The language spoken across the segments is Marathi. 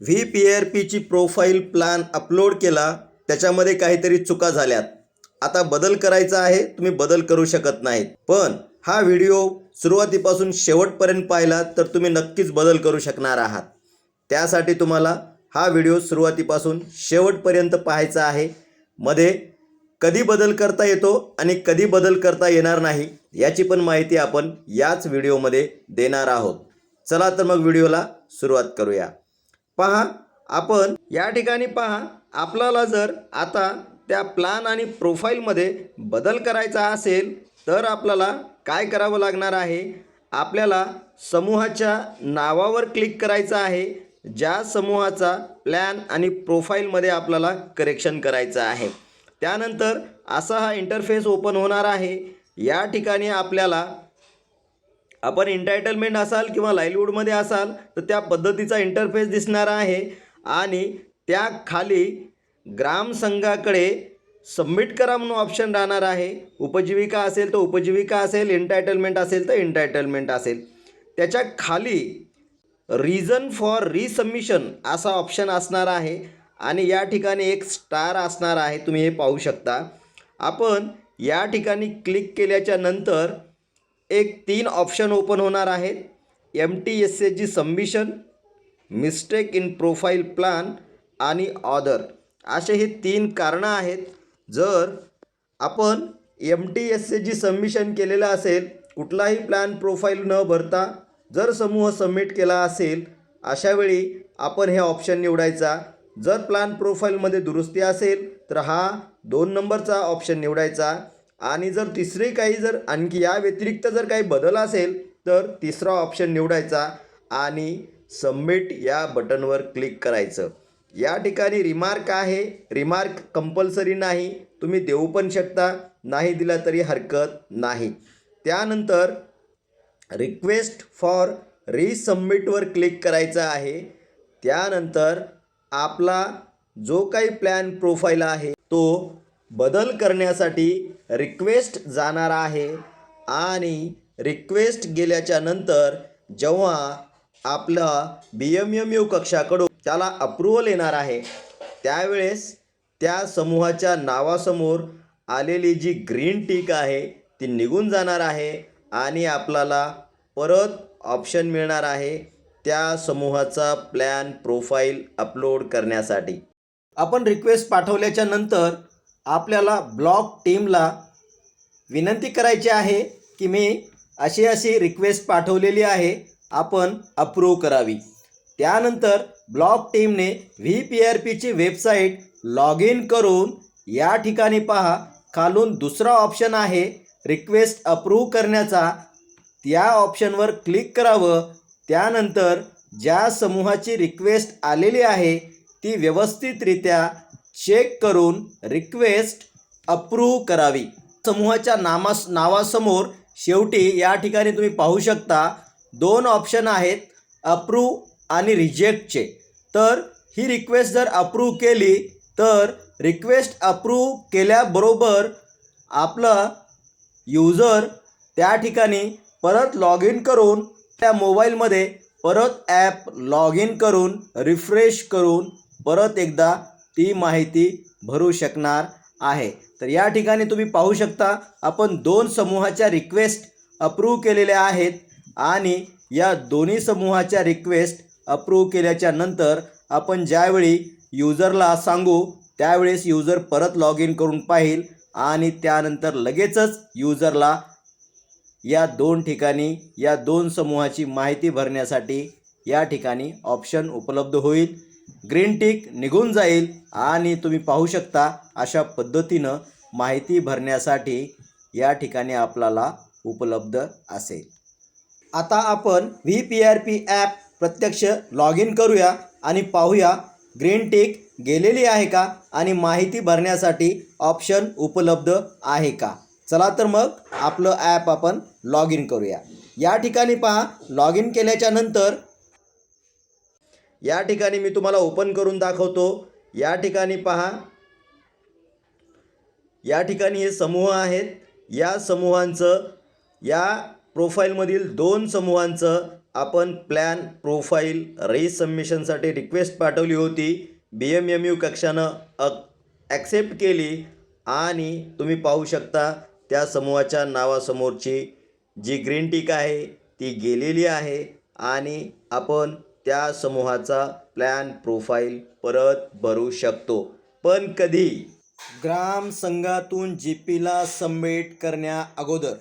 व्ही पी आर पीची प्रोफाईल प्लॅन अपलोड केला त्याच्यामध्ये काहीतरी चुका झाल्यात. आता बदल करायचा आहे तुम्ही बदल करू शकत नाहीत. पण हा व्हिडिओ सुरुवातीपासून शेवटपर्यंत पाहिला तर तुम्ही नक्कीच बदल करू शकणार आहात. त्यासाठी तुम्हाला हा व्हिडिओ सुरुवातीपासून शेवटपर्यंत पाहायचा आहे. मध्ये कधी बदल करता येतो आणि कधी बदल करता येणार नाही याची पण माहिती आपण याच व्हिडिओमध्ये देणार आहोत. चला तर मग व्हिडिओला सुरुवात करूया. पहा आपण या ठिकाणी पहा आपल्याला जर आता त्या प्लॅन आणि प्रोफाईलमध्ये बदल करायचा असेल तर आपल्याला काय करावं लागणार आहे? आपल्याला समूहाच्या नावावर क्लिक करायचं आहे ज्या समूहाचा प्लॅन आणि प्रोफाईलमध्ये आपल्याला करेक्शन करायचं आहे. त्यानंतर असा हा इंटरफेस ओपन होणार आहे. या ठिकाणी आपल्याला आपण इंटायटलमेंट असाल किंवा लाईलवूडमध्ये असाल तर त्या पद्धतीचा इंटरफेस दिसणार आहे. आणि त्या खाली ग्रामसंघाकडे सबमिट करा म्हणून ऑप्शन राहणार आहे. उपजीविका असेल तर उपजीविका असेल इंटायटलमेंट असेल तर इंटायटलमेंट असेल. त्याच्याखाली रिझन फॉर रिसबमिशन असा ऑप्शन असणार आहे. आणि या ठिकाणी एक स्टार असणार आहे. तुम्ही हे पाहू शकता. आपण या ठिकाणी क्लिक केल्याच्यानंतर एक तीन ऑप्शन ओपन होणार आहेत. एम टी एस एची submission mistake in profile plan आणि ऑदर असे हे तीन कारणं आहेत. जर आपण एम टी एस एची सबमिशन केलेलं असेल कुठलाही प्लॅन प्रोफाईल न भरता जर समूह सबमिट केला असेल अशावेळी आपण हे ऑप्शन निवडायचा. जर प्लॅन प्रोफाईलमध्ये दुरुस्ती असेल तर हा दोन नंबरचा ऑप्शन निवडायचा. आणि जर तिसरी काही जर आणखी या व्यतिरिक्त जर काही बदल असेल तर तिसरा ऑप्शन निवडायचा आणि सबमिट या बटनवर क्लिक करायचं. या ठिकाणी रिमार्क आहे. रिमार्क कंपल्सरी नाही. तुम्ही देऊ पण शकता. नाही दिला तरी हरकत नाही. त्यानंतर रिक्वेस्ट फॉर रिसबमिटवर क्लिक करायचं आहे. त्यानंतर आपला जो काही प्लॅन प्रोफाईल आहे तो बदल करण्यासाठी रिक्वेस्ट जाणार आहे. आणि रिक्वेस्ट गेल्याच्यानंतर जेव्हा आपला बी एम एम यू कक्षाकडून त्याला अप्रुव्हल येणार आहे त्यावेळेस त्या समूहाच्या नावासमोर आलेली जी ग्रीन टीक आहे ती निघून जाणार आहे आणि आपल्याला परत ऑप्शन मिळणार आहे त्या समूहाचा प्लॅन प्रोफाईल अपलोड करण्यासाठी. आपण रिक्वेस्ट पाठवल्याच्या नंतर आपल्याला ब्लॉक टीमला विनंती करायची आहे की मी अशी अशी रिक्वेस्ट पाठवलेली आहे आपण अप्रूव्ह करावी. त्यानंतर ब्लॉक टीमने व्ही पी आर पीची वेबसाईट लॉग इन करून या ठिकाणी पहा खालून दुसरा ऑप्शन आहे रिक्वेस्ट अप्रूव्ह करण्याचा. त्या ऑप्शनवर क्लिक करावं. त्यानंतर ज्या समूहाची रिक्वेस्ट आलेली आहे ती व्यवस्थितरित्या चेक करून रिक्वेस्ट अप्रूव्ह करावी. समूहाच्या नामास नावासमोर शेवटी या ठिकाणी तुम्ही पाहू शकता दोन ऑप्शन आहेत अप्रूव्ह आणि रिजेक्टचे तर ही रिक्वेस्ट जर अप्रूव्ह केली तर रिक्वेस्ट अप्रूव्ह केल्याबरोबर आपलं युजर त्या ठिकाणी परत लॉग इन करून त्या मोबाईलमध्ये परत ॲप लॉग इन करून रिफ्रेश करून परत एकदा ती माहिती भरू शकणार आहे. तर या ठिकाणी तुम्ही पाहू शकता आपण दोन समूहाच्या रिक्वेस्ट अप्रूव्ह केलेल्या आहेत आणि या दोन्ही समूहाच्या रिक्वेस्ट अप्रूव्ह केल्याच्यानंतर आपण ज्यावेळी युजरला सांगू त्यावेळेस युजर परत लॉग इन करून पाहिल आणि त्यानंतर लगेचच युजरला या दोन ठिकाणी या दोन समूहाची माहिती भरण्यासाठी या ठिकाणी ऑप्शन उपलब्ध होईल. ग्रीन टिक निघून जाईल आणि तुम्ही पाहू शकता अशा पद्धतीनं माहिती भरण्यासाठी या ठिकाणी आपल्याला उपलब्ध असेल. आता आपण V P R P app प्रत्यक्ष लॉग इन करूया आणि पाहूया ग्रीन टिक गेलेली आहे का आणि माहिती भरण्यासाठी ऑप्शन उपलब्ध आहे का? चला तर मग आपलं ॲप आपण लॉग इन करूया. या ठिकाणी पहा लॉग इन केल्याच्यानंतर या ठिकाणी मी तुम्हाला ओपन करून दाखवतो. या ठिकाणी पहा. या ठिकाणी हे समूह आहेत. या समूहांचं या प्रोफाईलमधील दोन समूहांचं आपण प्लॅन प्रोफाईल रिसबमिशनसाठी रिक्वेस्ट पाठवली होती. बी एम एम यू कक्षानं अ ॲक्सेप्ट केली आणि तुम्ही पाहू शकता त्या समूहाच्या नावासमोरची जी ग्रीन टीक आहे ती गेलेली आहे आणि आपण त्या समूहाचा प्लॅन प्रोफाईल परत भरू शकतो. पण कधी? ग्राम संघातून जी पीला सबमिट करण्या अगोदर.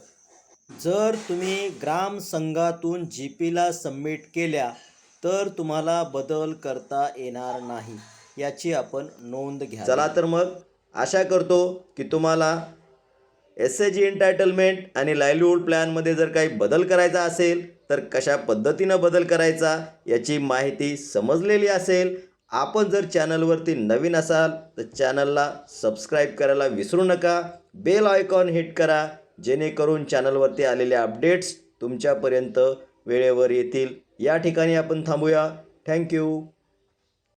जर तुम्ही ग्राम संघातून जी पीला सबमिट केल्या तर तुम्हाला बदल करता येणार नाही. याची आपण नोंद घ्या चला तर मग आशा करतो की तुम्हाला एस ए जी एंटायटलमेंट आणि लाईव्हलीहूड प्लॅनमध्ये जर काही बदल करायचा असेल तर कशा पद्धतीनं बदल करायचा याची माहिती समजलेली असेल. आपण जर चॅनलवरती नवीन असाल तर चॅनलला सबस्क्राईब करायला विसरू नका. बेल आयकॉन हिट करा जेणेकरून चॅनलवरती आलेले अपडेट्स तुमच्यापर्यंत वेळेवर येतील. या ठिकाणी आपण थांबूया. थँक्यू